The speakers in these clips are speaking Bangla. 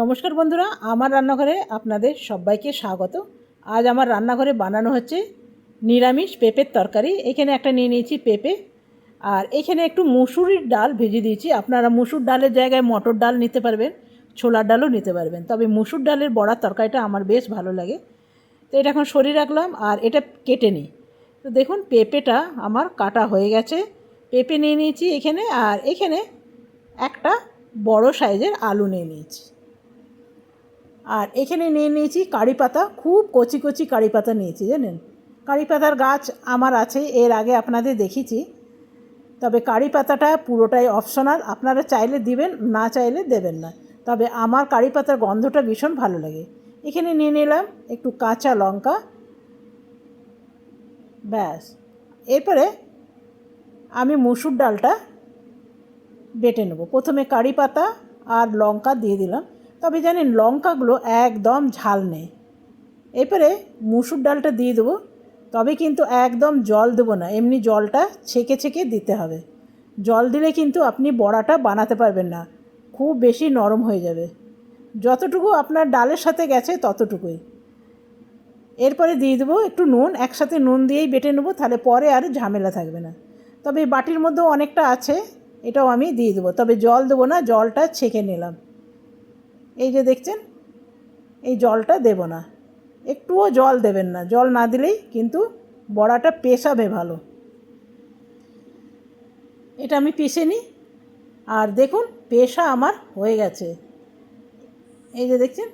নমস্কার বন্ধুরা, আমার রান্নাঘরে আপনাদের সবাইকে স্বাগত। আজ আমার রান্নাঘরে বানানো হচ্ছে নিরামিষ পেঁপের তরকারি। এখানে একটা নিয়ে নিয়েছি পেঁপে, আর এখানে একটু মুসুরির ডাল ভেজে দিয়েছি। আপনারা মুসুর ডালের জায়গায় মটর ডাল নিতে পারবেন, ছোলার ডালও নিতে পারবেন। তবে মুসুর ডালের বড়ার তরকারিটা আমার বেশ ভালো লাগে। তো এটা এখন সরিয়ে রাখলাম, আর এটা কেটে নিই। তো দেখুন, পেঁপেটা আমার কাটা হয়ে গেছে। পেঁপে নিয়ে নিয়েছি এখানে, আর এখানে একটা বড় সাইজের আলু নিয়ে নিয়েছি। আর এখানে নিয়ে নিয়েছি কারি পাতা, খুব কচি কচি কারি পাতা নিয়েছি, জানেন? কারি পাতার গাছ আমার আছে, এর আগে আপনাদের দেখিয়েছি। তবে কারি পাতাটা পুরোটাই অপশনাল আপনারা চাইলে দিবেন, না চাইলে দেবেন না। তবে আমার কারি পাতার গন্ধটা ভীষণ ভালো লাগে। এখানে নিয়ে নিলাম একটু কাঁচা লঙ্কা। ব্যাস। এরপরে আমি মুসুর ডালটা বেটে নেব। প্রথমে কারি পাতা আর লঙ্কা দিয়ে দিলাম। তবে জানেন লঙ্কাগুলো একদম ঝাল নেই। এরপরে মুসুর ডালটা দিয়ে দেবো, তবে কিন্তু একদম জল দেবো না, এমনি জলটা ছেঁকে ছেঁকে দিতে হবে। জল দিলে কিন্তু আপনি বড়াটা বানাতে পারবেন না, খুব বেশি নরম হয়ে যাবে। যতটুকু আপনার ডালের সাথে গেছে ততটুকুই। এরপরে দিয়ে দেবো একটু নুন, একসাথে নুন দিয়েই বেটে নেব, তাহলে পরে আর ঝামেলা থাকবে না। তবে বাটির মধ্যেও অনেকটা আছে, এটাও আমি দিয়ে দেবো, তবে জল দেবো না, জলটা ছেঁকে নিলাম। এই যে দেখছেন, এই জলটা দেব না। একটুও জল দেবেন না। জল না দিলেই কিন্তু বড়াটা পেশাবে ভালো। এটা আমি পিষে নিই। আর দেখুন, পেশা আমার হয়ে গেছে। এই যে দেখছেন,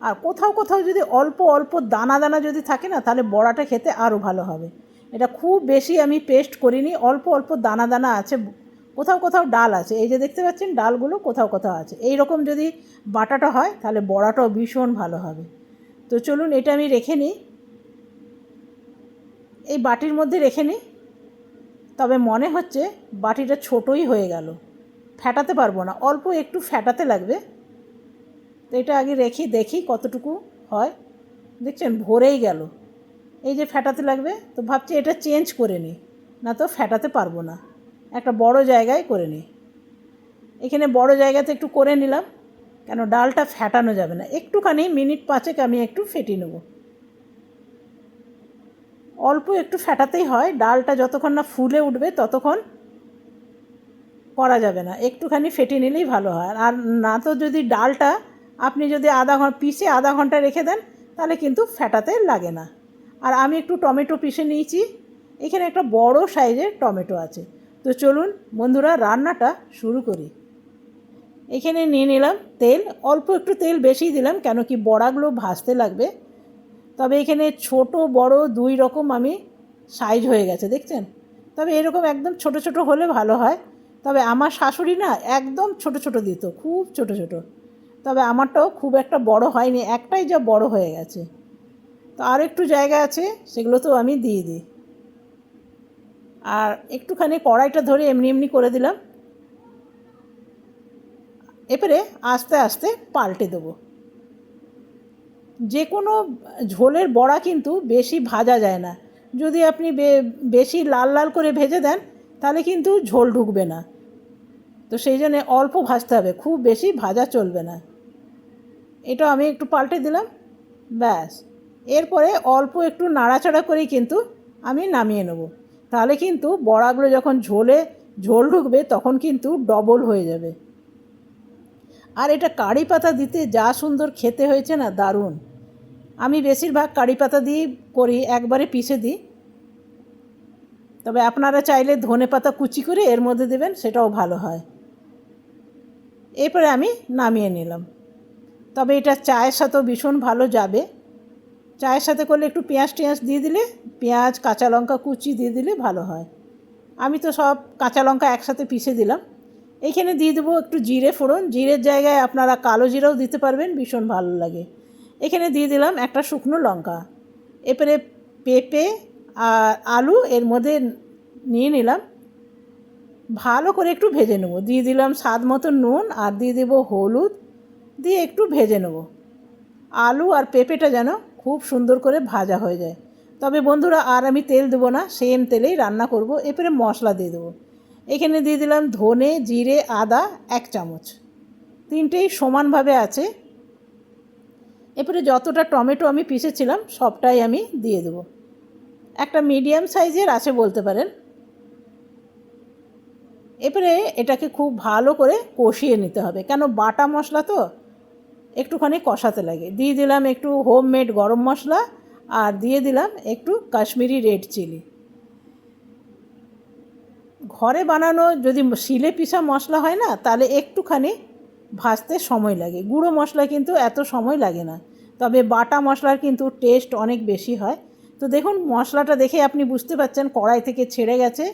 আর কোথাও কোথাও যদি অল্প অল্প দানা দানা যদি থাকে না, তাহলে বড়াটা খেতে আরও ভালো হবে। এটা খুব বেশি আমি পেস্ট করিনি, অল্প অল্প দানা দানা আছে কোথাও কোথাও ডাল আছে। এই যে দেখতে পাচ্ছেন, ডালগুলো কোথাও কোথাও আছে। এই রকম যদি বাটাটা হয়, তাহলে বড়াটাও ভীষণ ভালো হবে। তো চলুন, এটা আমি রেখে নিই। এই বাটির মধ্যে রেখে নিই। তবে মনে হচ্ছে বাটিটা ছোটই হয়ে গেল। ফ্যাটাতে পারব না। অল্প একটু ফ্যাটাতে লাগবে। তো এটা আগে রেখে দেখি কতটুকু হয়। দেখছেন, ভরেই গেল। এই যে ফ্যাটাতে লাগবে, তো ভাবছি এটা চেঞ্জ করে নিই। না তো ফ্যাটাতে পারব না। একটা বড় জায়গায় করে নিই। এখানে বড় জায়গাতে একটু করে নিলাম, কেন ডালটা ফ্যাটানো যাবে না। একটুখানি মিনিট পাঁচেক আমি একটু ফেটিয়ে নেব। অল্প একটু ফ্যাটাতেই হয়, ডালটা যতক্ষণ না ফুলে উঠবে ততক্ষণ করা যাবে না। একটুখানি ফেটিয়ে নিলেই ভালো হয়। আর না তো যদি ডালটা আপনি যদি আধা ঘণ্টা পিষে আধা ঘণ্টা রেখে দেন, তাহলে কিন্তু ফ্যাটাতে লাগে না। আর আমি একটু টমেটো পিষে নিয়েছি। এখানে একটা বড় সাইজের টমেটো আছে। তো চলুন বন্ধুরা রান্নাটা শুরু করি। এখানে নিয়ে নিলাম তেল, অল্প একটু তেল বেশি দিলাম কেন কি বড়াগুলো ভাজতে লাগবে। তবে এখানে ছোট, বড় দুই রকম আমি সাইজ হয়ে গেছে, দেখছেন? তবে এরকম একদম ছোট ছোট হলে ভালো হয়। তবে আমার শাশুড়ি না একদম ছোট ছোট দিত, খুব ছোট ছোট। তবে আমারটাও খুব একটা বড় হয়নি, একটাই যা বড় হয়ে গেছে। তো আর একটু জায়গা আছে, সেগুলো তো আমি দিয়ে দিই। আর একটুখানি কড়াইটা ধরে এমনি এমনি করে দিলাম। এবারে আস্তে আস্তে পাল্টে দেবো। যে কোনো ঝোলের বড়া কিন্তু বেশি ভাজা যায় না। যদি আপনি বেশি লাল লাল করে ভেজে দেন, তাহলে কিন্তু ঝোল ঢুকবে না। তো সেই জন্যে অল্প ভাজতে হবে, খুব বেশি ভাজা চলবে না। এটা আমি একটু পাল্টে দিলাম, ব্যাস। এরপরে অল্প একটু নাড়াচাড়া করেই কিন্তু আমি নামিয়ে নেব। তাহলে কিন্তু বড়াগুলো যখন ঝোলে, ঝোল ঢুকবে তখন কিন্তু ডবল হয়ে যাবে। আর এটা কারি পাতা দিতে যা সুন্দর খেতে হয়েছে না দারুণ। আমি বেশিরভাগ কারি পাতা দিয়ে করি, একবারে পিষে দিই। তবে আপনারা চাইলে ধনে পাতা কুচি করে এর মধ্যে দেবেন, সেটাও ভালো হয়। এরপরে আমি নামিয়ে নিলাম। তবে এটা চায়ের সাথেও ভীষণ ভালো যাবে। চায়ের সাথে করলে একটু পেঁয়াজ টেঁয়াজ দিয়ে দিলে, পেঁয়াজ, কাঁচা লঙ্কা কুচি দিয়ে দিলে ভালো হয়। আমি তো সব কাঁচা লঙ্কা একসাথে পিষে দিলাম। এইখানে দিয়ে দেবো একটু জিরে ফোড়ন। জিরের জায়গায় আপনারা কালো জিরাও দিতে পারবেন, ভীষণ ভালো লাগে। এখানে দিয়ে দিলাম একটা শুকনো লঙ্কা। এরপরে পেঁপে আর আলু এর মধ্যে নিয়ে নিলাম। ভালো করে একটু ভেজে নেব। দিয়ে দিলাম স্বাদ মতো নুন আর দিয়ে দেবো হলুদ। দিয়ে একটু ভেজে নেব। আলু আর পেঁপেটা যেন খুব সুন্দর করে ভাজা হয়ে যায়। তবে বন্ধুরা, আর আমি তেল দেবো না সেম তেলেই রান্না করব। এরপরে মশলা দিয়ে দেবো। এখানে দিয়ে দিলাম ধনে, জিরে, আদা, এক চামচ। তিনটেই সমানভাবে আছে। এরপরে যতটা টমেটো আমি পিষেছিলাম, সবটাই আমি দিয়ে দেবো। একটা মিডিয়াম সাইজের আছে বলতে পারেন। এরপরে এটাকে খুব ভালো করে কষিয়ে নিতে হবে। কেন বাটা মশলা তো? একটুখানি কষাতে লাগে। দিয়ে দিলাম একটু হোমমেড গরম মশলা আর দিয়ে দিলাম একটু কাশ্মীরি রেড চিলি ঘরে বানানো যদি শিলে পিসা মশলা হয় না, তাহলে একটুখানি ভাজতে সময় লাগে। গুঁড়ো মশলা কিন্তু এত সময় লাগে না। তবে বাটা মশলার কিন্তু টেস্ট অনেক বেশি হয়। তো দেখুন, মশলাটা দেখে আপনি বুঝতে পারছেন, কড়াই থেকে ছেড়ে গেছে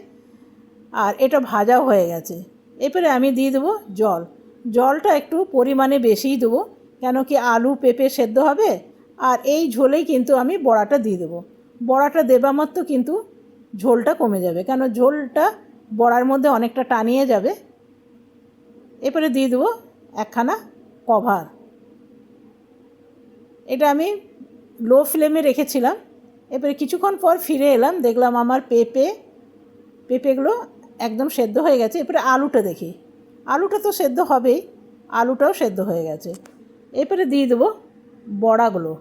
আর এটা ভাজাও হয়ে গেছে। এরপরে আমি দিয়ে দেবো জল। জলটা একটু পরিমাণে বেশিই দেবো। কেন কি আলু পেঁপে সেদ্ধ হবে? আর এই ঝোলেই কিন্তু আমি বড়াটা দিয়ে দেবো। বড়াটা দেবা মাত্র কিন্তু ঝোলটা কমে যাবে, কেন ঝোলটা বড়ার মধ্যে অনেকটা টানিয়ে যাবে। এরপরে দিয়ে দেবো একখানা কভার। এটা আমি লো ফ্লেমে রেখেছিলাম। এরপরে কিছুক্ষণ পর ফিরে এলাম, দেখলাম আমার পেঁপে, পেঁপেগুলো একদম সেদ্ধ হয়ে গেছে। এরপরে আলুটা দেখি। আলুটা তো সেদ্ধ হবেই, আলুটাও সেদ্ধ হয়ে গেছে। এরপরে দিয়ে দেবো বড়াগুলো।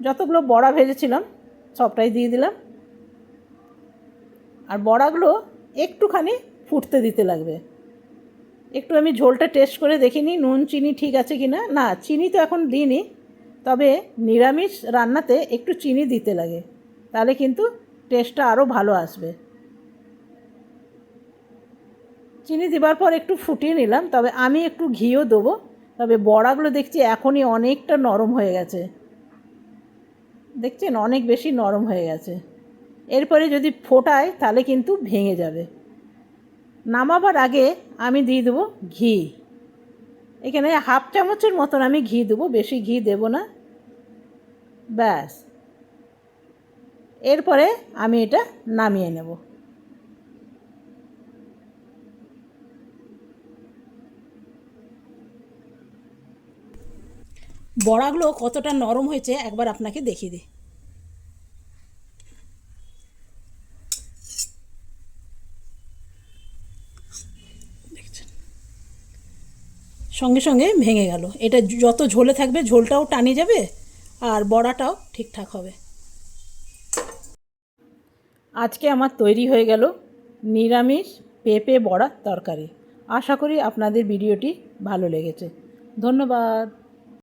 যতগুলো বড়া ভেজেছিলাম, সবটাই দিয়ে দিলাম। আর বড়াগুলো একটুখানি ফুটতে দিতে লাগবে। একটু আমি ঝোলটা টেস্ট করে দেখিনি, নুন, চিনি ঠিক আছে কি না না চিনি তো এখন দিইনি। তবে নিরামিষ রান্নাতে একটু চিনি দিতে লাগে। তাহলে কিন্তু টেস্টটা আরও ভালো আসবে। চিনি দেবার পর একটু ফুটিয়ে নিলাম, তবে আমি একটু ঘিও দেবো। তবে বড়াগুলো দেখছি এখনই অনেকটা নরম হয়ে গেছে। দেখছেন? অনেক বেশি নরম হয়ে গেছে। এরপরে যদি ফোটায় তাহলে কিন্তু ভেঙে যাবে। নামাবার আগে আমি দিয়ে দেবো ঘি। এখানে হাফ চামচের মতন আমি ঘি দেবো, বেশি ঘি দেবো না। ব্যাস। এরপরে আমি এটা নামিয়ে নেব। বড়াগুলো কতটা নরম হয়েছে একবার আপনাকে দেখিয়ে দিই। সঙ্গে সঙ্গে ভেঙে গেল। এটা যত ঝোলে থাকবে, ঝোলটাও টানে যাবে আর বড়াটাও ঠিকঠাক হবে। আজকে আমার তৈরি হয়ে গেল নিরামিষ পেঁপে বড়া তরকারি। আশা করি আপনাদের ভিডিওটি ভালো লেগেছে। ধন্যবাদ।